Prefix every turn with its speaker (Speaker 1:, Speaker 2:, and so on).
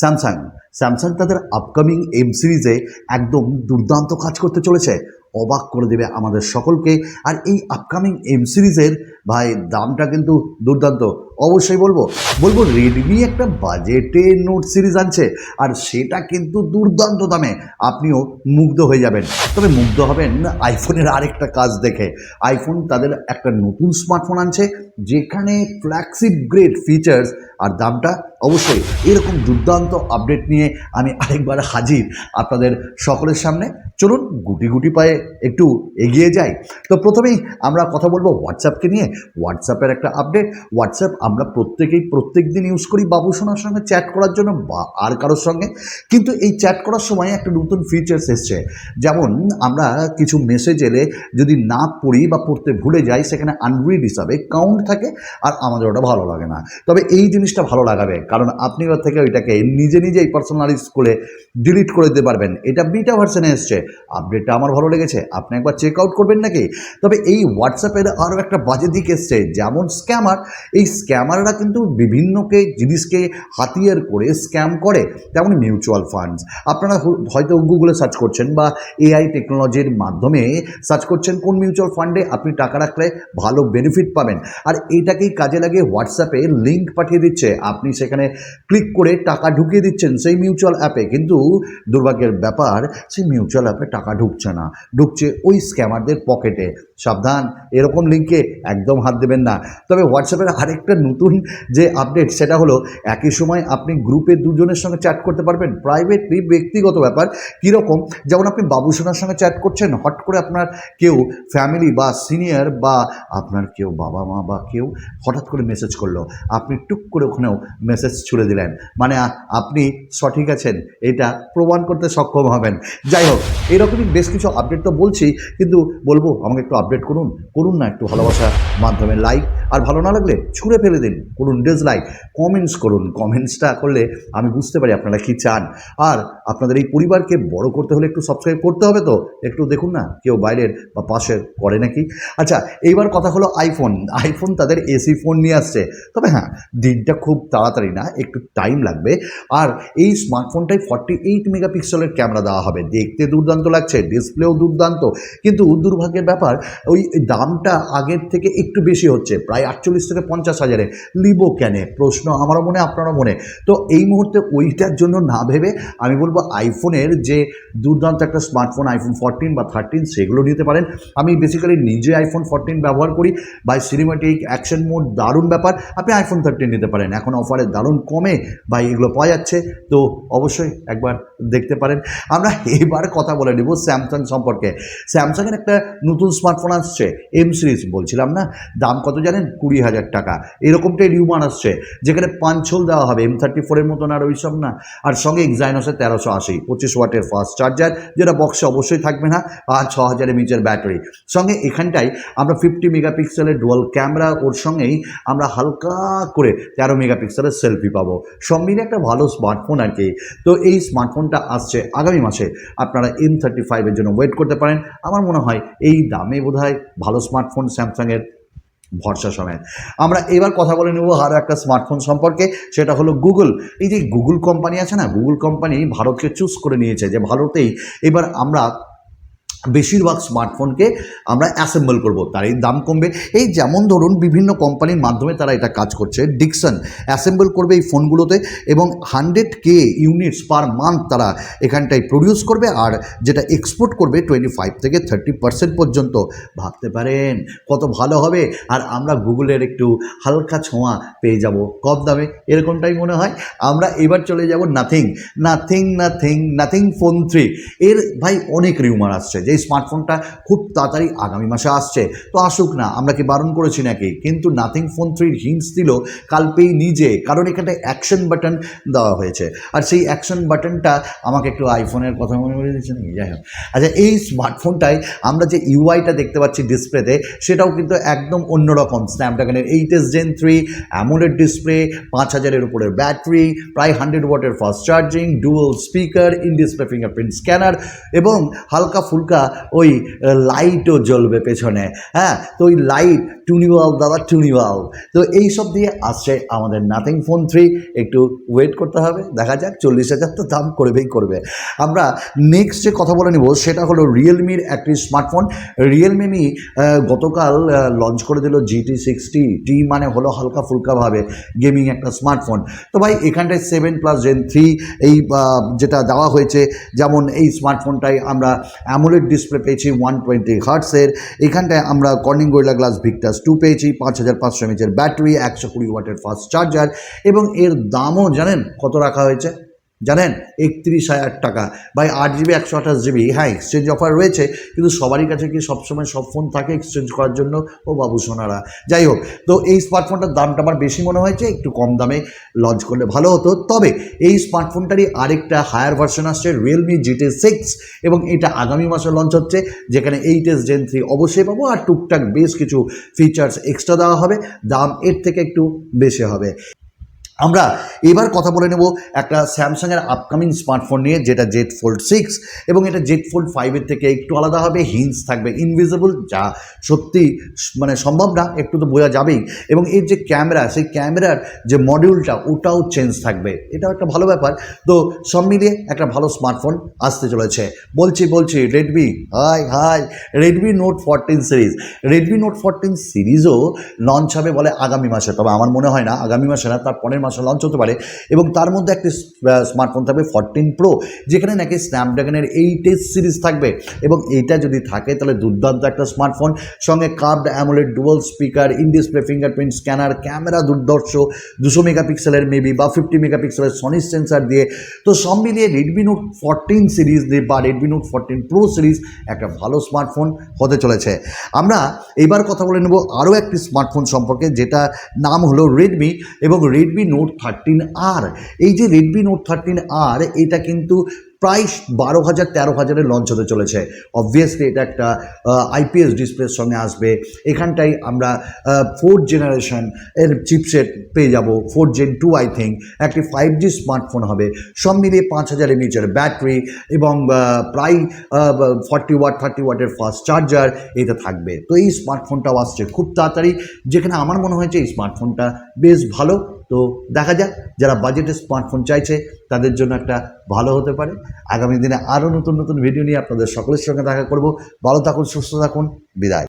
Speaker 1: Samsung. Samsung তাদের upcoming M সিরিজে একদম দুর্দান্ত কাজ করতে চলেছে। অবাক করে দেবে আমাদের সকলকে। আর এই আপকামিং এম সিরিজের ভাই, দামটা কিন্তু দুর্দান্ত। অবশ্যই বলব বলব রেডমি একটা বাজেটে নোট সিরিজ আনছে, আর সেটা কিন্তু দুর্দান্ত দামে। আপনিও মুগ্ধ হয়ে যাবেন। তবে মুগ্ধ হবেন আইফোনের আরেকটা কাজ দেখে। আইফোন তাদের একটা নতুন স্মার্টফোন আনছে, যেখানে ফ্ল্যাগশিপ গ্রেড ফিচার্স আর দামটা অবশ্যই এরকম দুর্দান্ত আপডেট নিয়ে আমি আরেকবার হাজির আপনাদের সকলের সামনে। চলুন গুটি গুটি পায়ে একটু এগিয়ে যাই। তো প্রথমেই আমরা কথা বলব হোয়াটসঅ্যাপকে নিয়ে। হোয়াটসঅ্যাপের একটা আপডেট হোয়াটসঅ্যাপ আমরা প্রত্যেকেই প্রত্যেক দিন ইউজ করি বাবুসোনার সঙ্গে চ্যাট করার জন্য বা আর কারোর সঙ্গে। কিন্তু এই চ্যাট করার সময় একটা নতুন ফিচার্স এসছে। যেমন আমরা কিছু মেসেজ এলে যদি না পড়ি বা পড়তে ভুলে যাই, সেখানে আনরিড হিসাবে কাউন্ট থাকে আর আমাদের ওটা ভালো লাগে না। তবে এই জিনিসটা ভালো লাগাবে। কারণ আপনি এবার থেকে ওইটাকে নিজে নিজেই পার্সোনালাইজ করে ডিলিট করে দিতে পারবেন। এটা বিটা ভার্সনে এসছে। আপডেটটা আমার ভালো লেগেছে। আপনি একবার চেক আউট করবেন নাকি? তবে এই হোয়াটসঅ্যাপের আরও একটা বাজে দিক এসছে, যেমন স্ক্যামার এই স্ক্যামাররা কিন্তু বিভিন্নকে জিনিসকে হাতিয়ার করে স্ক্যাম করে, তেমন মিউচুয়াল ফান্ডস আপনারা হয়তো গুগলে সার্চ করছেন বা এআই টেকনোলজির মাধ্যমে সার্চ করছেন কোন মিউচুয়াল ফান্ডে আপনি টাকা রাখলে ভালো বেনিফিট পাবেন। আর এইটাকেই কাজে লাগে হোয়াটসঅ্যাপে লিঙ্ক পাঠিয়ে দিচ্ছে। আপনি সেখানে ক্লিক করে টাকা ঢুকিয়ে দিচ্ছেন সেই মিউচুয়াল অ্যাপে। কিন্তু দুর্ভাগ্যের ব্যাপার, সেই মিউচুয়াল অ্যাপে টাকা ঢুকছে না। ঢুকছে ওই স্ক্যামারদের পকেটে। সাবধান, এরকম লিঙ্কে একদম হাত দেবেন না। তবে হোয়াটসঅ্যাপের আরেকটা নতুন যে আপডেট সেটা হলো একই সময় আপনি গ্রুপে দুজনের সঙ্গে চ্যাট করতে পারবেন। প্রাইভেটলি ব্যক্তিগত ব্যাপার, কীরকম? যেমন আপনি বাবুসোনার সঙ্গে চ্যাট করছেন হট করে আপনার কেউ ফ্যামিলি বা সিনিয়র বা আপনার কেউ বাবা মা বা কেউ হঠাৎ করে মেসেজ করল। আপনি টুক করে ওখানেও মেসেজ ছুড়ে দিলেন। মানে আপনি সঠিক আছেন, এটা প্রমাণ করতে সক্ষম হবেন। যাই হোক, এরকমই বেশ কিছু আপডেট তো বলছি, কিন্তু বলব, আমাকে একটু আপডেট করুন। করুন না একটু ভালোবাসার মাধ্যমে। লাইক আর ভালো না লাগলে ছুঁড়ে ফেলে দিন, করুন ডিসলাইক কমেন্টস করুন কমেন্টসটা করলে আমি বুঝতে পারি আপনারা কি চান। আর আপনাদের এই পরিবারকে বড় করতে হলে একটু সাবস্ক্রাইব করতে হবে তো, একটু দেখুন না কেউ বাইরের বা পাশের করে নাকি? আচ্ছা এইবার কথা হলো আইফোন আইফোন তাদের এসি ফোন নিয়ে আসছে। তবে হ্যাঁ দিনটা খুব তাড়াতাড়ি না, একটু টাইম লাগবে। আর এই স্মার্টফোনটাই ফর্টি এইট মেগাপিক্সেলের ক্যামেরা দেওয়া হবে। দেখতে দুর্দান্ত লাগছে ডিসপ্লেও দুর্দান্ত। কিন্তু দুর্ভাগ্যের ব্যাপার, ওই দামটা আগের থেকে একটু বেশি হচ্ছে। প্রায় আটচল্লিশ থেকে পঞ্চাশ হাজারে। লিবো কেনে? প্রশ্ন আমারও মনে, আপনারও মনে। তো এই মুহূর্তে ওইটার জন্য না ভেবে আমি বলব আইফোনের যে দুর্দান্ত একটা স্মার্টফোন, আইফোন ফোরটিন বা থার্টিন সেগুলো নিতে পারেন। আমি বেসিক্যালি নিজে আইফোন ফোরটিন ব্যবহার করি। বাই সিনেমাটিক অ্যাকশন মোড দারুণ ব্যাপার। আপনি আইফোন থার্টিন নিতে পারেন। এখন অফারে দারুণ কমে, বা এগুলো পাওয়া যাচ্ছে। তো অবশ্যই একবার দেখতে পারেন। আমরা এবার কথা বলে নেব স্যামসাং সম্পর্কে। স্যামসাংয়ের একটা নতুন স্মার্টফোন আসছে এম সিরিজ বলছিলাম না? দাম কত জানেন? কুড়ি হাজার টাকা। এরকমটাই রিউমান আসছে, যেখানে পাঞ্চল দেওয়া হবে এম থার্টি ফোরের মতন আর ওইসব না। আর সঙ্গে এক্সাইনসের তেরোশো আশি, পঁচিশ ওয়াটের ফাস্ট চার্জার যেটা বক্সে অবশ্যই থাকবে না, আর ছ হাজার এমএচের ব্যাটারি সঙ্গে এখানটায় আমরা ফিফটি মেগাপিক্সেলের ডুয়াল ক্যামেরা ওর সঙ্গেই আমরা হালকা করে তেরো মেগাপিক্সেলের সেলফি পাবো। সব মিলে একটা ভালো স্মার্টফোন আর কি। তো এই স্মার্টফোনটা আসছে আগামী মাসে। আপনারা এম থার্টি ফাইভের জন্য ওয়েট করতে পারেন। আমার মনে হয় এই দামে বোধহয় ভালো স্মার্টফোন স্যামসাংয়ের ভরসা সময় আমরা এবার কথা বলে নেব আরও একটা স্মার্টফোন সম্পর্কে, সেটা হলো গুগল এই যে গুগল কোম্পানি আছে না গুগল কোম্পানি ভারতকে চুজ করে নিয়েছে যে ভারতেই এবার আমরা বেশিরভাগ স্মার্টফোনকে আমরা অ্যাসেম্বল করব তার এই দাম কমবে। এই যেমন ধরুন, বিভিন্ন কোম্পানির মাধ্যমে তারা এটা কাজ করছে। ডিকসন অ্যাসেম্বল করবে এই ফোনগুলোতে এবং hundred K units per month তারা এখানটায় প্রডিউস করবে আর যেটা এক্সপোর্ট করবে টোয়েন্টি ফাইভ থেকে থার্টি পার্সেন্ট পর্যন্ত। ভাবতে পারেন, কত ভালো হবে। আর আমরা গুগলের একটু হালকা ছোঁয়া পেয়ে যাব, কম দামে, এরকমটাই মনে হয়। আমরা এবার চলে যাব Nothing Nothing Nothing Nothing phone three এর ভাই অনেক রিউমার আসছে যে এই স্মার্টফোনটা খুব তাড়াতাড়ি আগামী মাসে আসছে। তো আসুক না, আমরা কি বারণ করেছি নাকি? কিন্তু নাথিং ফোন থ্রির হিন্টস দিল কাল পেয়ে নিজে, কারণ এখানে অ্যাকশন বাটন দেওয়া হয়েছে। আর সেই অ্যাকশন বাটনটা আমাকে একটু আইফোনের কথা মনে করে দিচ্ছে নাকি? যাই হোক। আচ্ছা এই স্মার্টফোনটায় আমরা যে ইউআইটা দেখতে পাচ্ছি ডিসপ্লেতে সেটাও কিন্তু একদম অন্যরকম। স্ন্যাপড্রাগনের eight S Gen three AMOLED display পাঁচ হাজারের উপরের ব্যাটারি প্রায় হান্ড্রেড ওয়াটের fast charging dual speaker in display fingerprint scanner এবং হালকা ফুলকা ওই লাইটও জ্বলবে পেছনে। হ্যাঁ তো ওই লাইট টুনিওয়াল দাদা টুনিওয়াল তো এই সব দিয়ে আসছে আমাদের নাথিং ফোন থ্রি একটু ওয়েট করতে হবে, দেখা যাক, চল্লিশ হাজার তো দাম করবেই করবে। আমরা নেক্সট যে কথা বলে নিব, সেটা হলো রিয়েলমির একটি স্মার্টফোন রিয়েলমি গতকাল লঞ্চ করে দিল জিটি সিক্সটি টি মানে হলো হালকা ফুলকাভাবে গেমিং একটা স্মার্টফোন তো ভাই, এখানটায় সেভেন প্লাস জেন থ্রি এই যেটা দেওয়া হয়েছে, যেমন এই স্মার্টফোনটাই আমরা অ্যামোলেড ডিসপ্লে পেয়েছি ওয়ান টোয়েন্টি হার্টসের এখানটায় আমরা Corning Gorilla glass Victus two পেয়েছি, পাঁচ হাজার পাঁচশো এমএচের ব্যাটারি একশো কুড়ি ওয়াটের ফাস্ট চার্জার এবং এর দামও জানেন কত রাখা হয়েছে? জানেন? একত্রিশ হাজার টাকা। বাই আট জিবি, একশো আঠাশ জিবি হ্যাঁ এক্সচেঞ্জ অফার রয়েছে, কিন্তু সবারই কাছে কি সবসময় সব ফোন থাকে এক্সচেঞ্জ করার জন্য? ও বাবু সোনারা। যাই হোক, তো এই স্মার্টফোনটার দামটা আমার বেশি মনে হয়েছে, একটু কম দামে লঞ্চ করলে ভালো হতো। তবে এই স্মার্টফোনটারই আরেকটা হায়ার ভার্সন আসছে রিয়েলমি জিটি সিক্স এবং এটা আগামী মাসে লঞ্চ হচ্ছে, যেখানে এইট এস জেন থ্রি অবশ্যই পাবো, আর টুকটাক বেশ কিছু ফিচার্স এক্সট্রা দেওয়া হবে, দাম এর থেকে একটু বেশি হবে। আমরা এবার কথা বলে নেব একটা স্যামসাংয়ের আপকামিং স্মার্টফোন নিয়ে, যেটা জেড ফোল্ড সিক্স এবং এটা জেড ফোল্ড ফাইভের থেকে একটু আলাদা হবে হিন্স থাকবে ইনভিজিবল যা সত্যি মানে সম্ভব না, একটু তো বোঝা যাবেই। এবং এর যে ক্যামেরা সেই ক্যামেরার যে মডিউলটা ওটাও চেঞ্জ থাকবে। এটাও একটা ভালো ব্যাপার। তো সব মিলিয়ে একটা ভালো স্মার্টফোন আসতে চলেছে। বলছি বলছি Redmi hi hi Redmi Note fourteen series Redmi Note fourteen সিরিজও launch হবে বলে আগামী মাসে। তবে আমার মনে হয় না, আগামী মাসে না, তার পরের মাসে লঞ্চ হতে পারে এবং তার মধ্যে একটি স্মার্টফোন থাকবে ফোরটিন প্রো যেখানে নাকি স্ন্যাপড্রাগনের এইট এস সিরিজ থাকবে এবং এইটা যদি থাকে তাহলে দুর্দান্ত একটা স্মার্টফোন সঙ্গে curved AMOLED dual speaker in display fingerprint scanner camera দুর্দর্শ দুশো মেগাপিক্সেলের মেবি বা ফিফটি মেগাপিক্সেলের সনি সেন্সার দিয়ে। তো সব মিলিয়ে রেডমি নোট ফোরটিন সিরিজ বা Redmi Note fourteen pro series একটা ভালো স্মার্টফোন হতে চলেছে। আমরা এবার কথা বলে নেব আরও একটি স্মার্টফোন সম্পর্কে যেটা নাম হলো রেডমি এবং রেডমি নোট থার্টিন আর এই যে রেডমি নোট থার্টিন আর এটা কিন্তু প্রায় বারো হাজার, তেরো হাজারে লঞ্চ হতে চলেছে। অবভিয়াসলি এটা একটা আইপিএস ডিসপ্লের সঙ্গে আসবে। এখানটাই আমরা ফোর্থ জেনারেশন এর চিপসেট পেয়ে যাব। Four Gen two I think একটি ফাইভ জি স্মার্টফোন হবে। সব মিলিয়ে পাঁচ হাজার এমএচের ব্যাটারি এবং প্রায় ফর্টি ওয়াট থার্টি ওয়াটের ফাস্ট চার্জার এটা থাকবে। তো এই স্মার্টফোনটাও আসছে। খুব তাড়াতাড়ি। যেখানে আমার মনে হয়েছে এই স্মার্টফোনটা বেশ ভালো। তো দেখা যাক, যারা বাজেটে স্মার্টফোন চাইছে, তাদের জন্য একটা ভালো হতে পারে। আগামী দিনে আরও নতুন নতুন ভিডিও নিয়ে আপনাদের সকলের সঙ্গে দেখা করব। ভালো থাকুন, সুস্থ থাকুন, বিদায়।